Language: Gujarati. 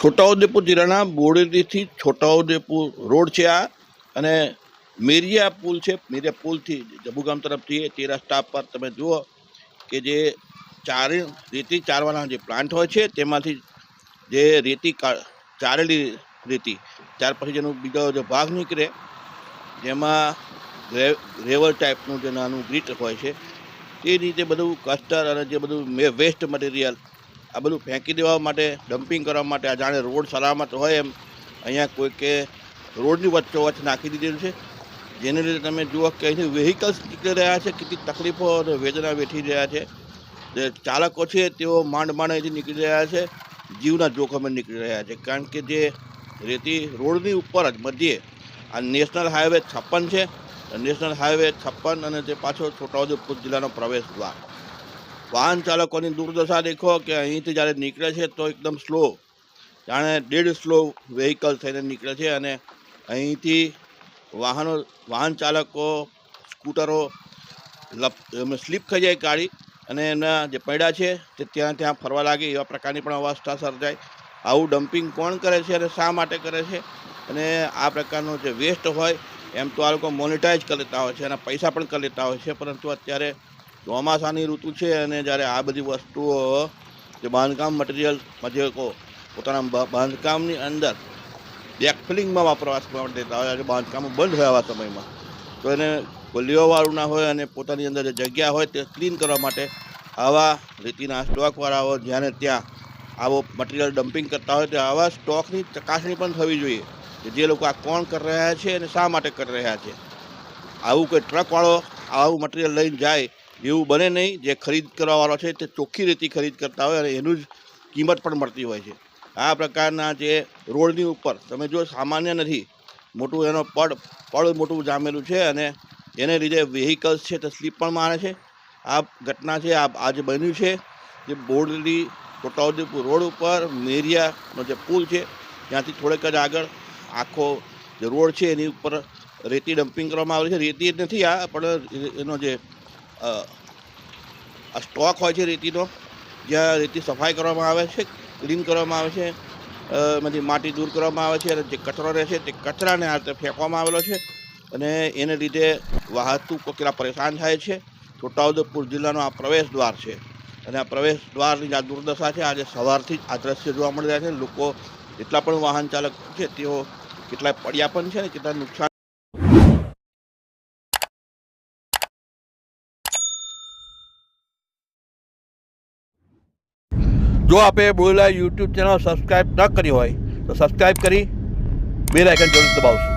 છોટાઉદેપુર જિલ્લાના બોડેલીથી છોટાઉદેપુર રોડ છે આ. અને મેરિયા પુલ છે, મેરિયા પુલથી જબુગામ તરફથી તે રસ્તા પર તમે જુઓ કે જે ચારે રેતી ચારવાના જે પ્લાન્ટ હોય છે, તેમાંથી જે રેતી ચારેલી રેતી, ત્યાર પછી જેનો બીજો જે ભાગ નીકળે, જેમાં રેવર ટાઈપનું જે નાનું ગ્રીટ હોય છે, તે રીતે બધું કસ્ટર અને જે બધું વેસ્ટ મટીરિયલ આ બધું ફેંકી દેવા માટે ડમ્પિંગ કરવા માટે, આ જાણે રોડ સલામત હોય એમ. અહીંયા કોઈકે રોડની વચ્ચોવચ્ચ નાખી દીધેલું છે. જેને લીધે તમે જુઓ કે અહીંથી વ્હીકલ્સ નીકળી રહ્યા છે, કેટલી તકલીફો અને વેદના વેઠી રહ્યા છે. જે ચાલકો છે, તેઓ માંડ માંડ અહીંથી નીકળી રહ્યા છે. જીવના જોખમે નીકળી રહ્યા છે. કારણ કે જે રેતી રોડની ઉપર જ મધ્યે, આ નેશનલ હાઈવે છપ્પન છે. નેશનલ હાઈવે છપ્પન અને તે પાછો છોટાઉદેપુર જિલ્લાનો પ્રવેશ દ્વાર. વાહન ચાલકોની દુર્દશા દેખો કે અહીંથી જ્યારે નીકળે છે તો એકદમ સ્લો, જાણે ડેડ સ્લો વ્હીકલ થઈને નીકળે છે અને અહીંથી વાહનો, વાહન ચાલકો, સ્કૂટરો લપ સ્લીપ થઈ જાય ગાડી અને એમના જે પૈડા છે તે ત્યાં ત્યાં ફરવા લાગે એવા પ્રકારની પણ અવસ્થા સર્જાય. આવું ડમ્પિંગ કોણ કરે છે અને શા માટે કરે છે? અને આ પ્રકારનો જે વેસ્ટ હોય એમ તો આ લોકો મોનિટાઈઝ કરી લેતા હોય છે અને પૈસા પણ કરી લેતા હોય છે, પરંતુ અત્યારે ચોમાસાની ઋતુ છે અને જ્યારે આ બધી વસ્તુઓ જે બાંધકામ મટીરિયલ જે પોતાના બાંધકામની અંદર બેકફિલિંગમાં વાપરવા માટે દેતા હોય, આજે બાંધકામ બંધ થયા સમયમાં. તો એને ગલીઓવાળું ના હોય અને પોતાની અંદર જે જગ્યા હોય તે ક્લીન કરવા માટે આવા રીતિના સ્ટોકવાળાઓ જ્યાં ત્યાં આવો મટીરિયલ ડમ્પિંગ કરતા હોય, તો આવા સ્ટોકની ચકાસણી પણ થવી જોઈએ કે જે લોકો આ કોણ કરી રહ્યા છે અને શા માટે કરી રહ્યા છે. આવું કોઈ ટ્રકવાળો આવું મટીરિયલ લઈને જાય એવું બને નહીં. જે ખરીદ કરવાવાળો છે તે ચોખ્ખી રીતે ખરીદ કરતા હોય અને એનું જ કિંમત પણ મળતી હોય છે. આ પ્રકારના જે રોડની ઉપર, તમે જો સામાન્ય નથી, મોટું એનો પડ પડ મોટું જામેલું છે અને એને લીધે વેહિકલ્સ છે તે સ્લીપ પણ મારે છે. આ ઘટના છે, આ આજે બન્યું છે જે બોરડલી છોટાઉદેપુર રોડ ઉપર, મેરિયાનો જે પુલ છે, ત્યાંથી થોડેક જ આગળ આખો જે રોડ છે એની ઉપર રેતી ડમ્પિંગ કરવામાં આવે છે. રેતી નથી આ, પણ એનો જે આ સ્ટોક હોય છે રેતીનો જ્યાં રેતી સફાઈ કરવામાં આવે છે ક્લીન કરવામાં આવે છે અ, એમાંથી માટી દૂર કરવામાં આવે છે અને જે કચરો રહે છે તે કચરાને આ રીતે ફેંકવામાં આવેલો છે અને એને લીધે વાહતું કેટલા પરેશાન થાય છે. છોટાઉદેપુર જિલ્લાનો આ પ્રવેશ દ્વાર છે અને આ પ્રવેશ દ્વારની આ દુર્દશા છે આજે સવારથી જ આ દ્રશ્ય જોવા મળી રહ્યા છે. લોકો જેટલા પણ વાહન ચાલક છે તેઓ કેટલાય પડ્યા પણ છે ને કેટલા નુકસાન જો આપે બોલા યુટ્યુબ ચેનલ સબસ્ક્રાઈબ ન કરી હોય, તો સબસ્ક્રાઈબ કરી બે લાઇકન જરૂર દબાવશું.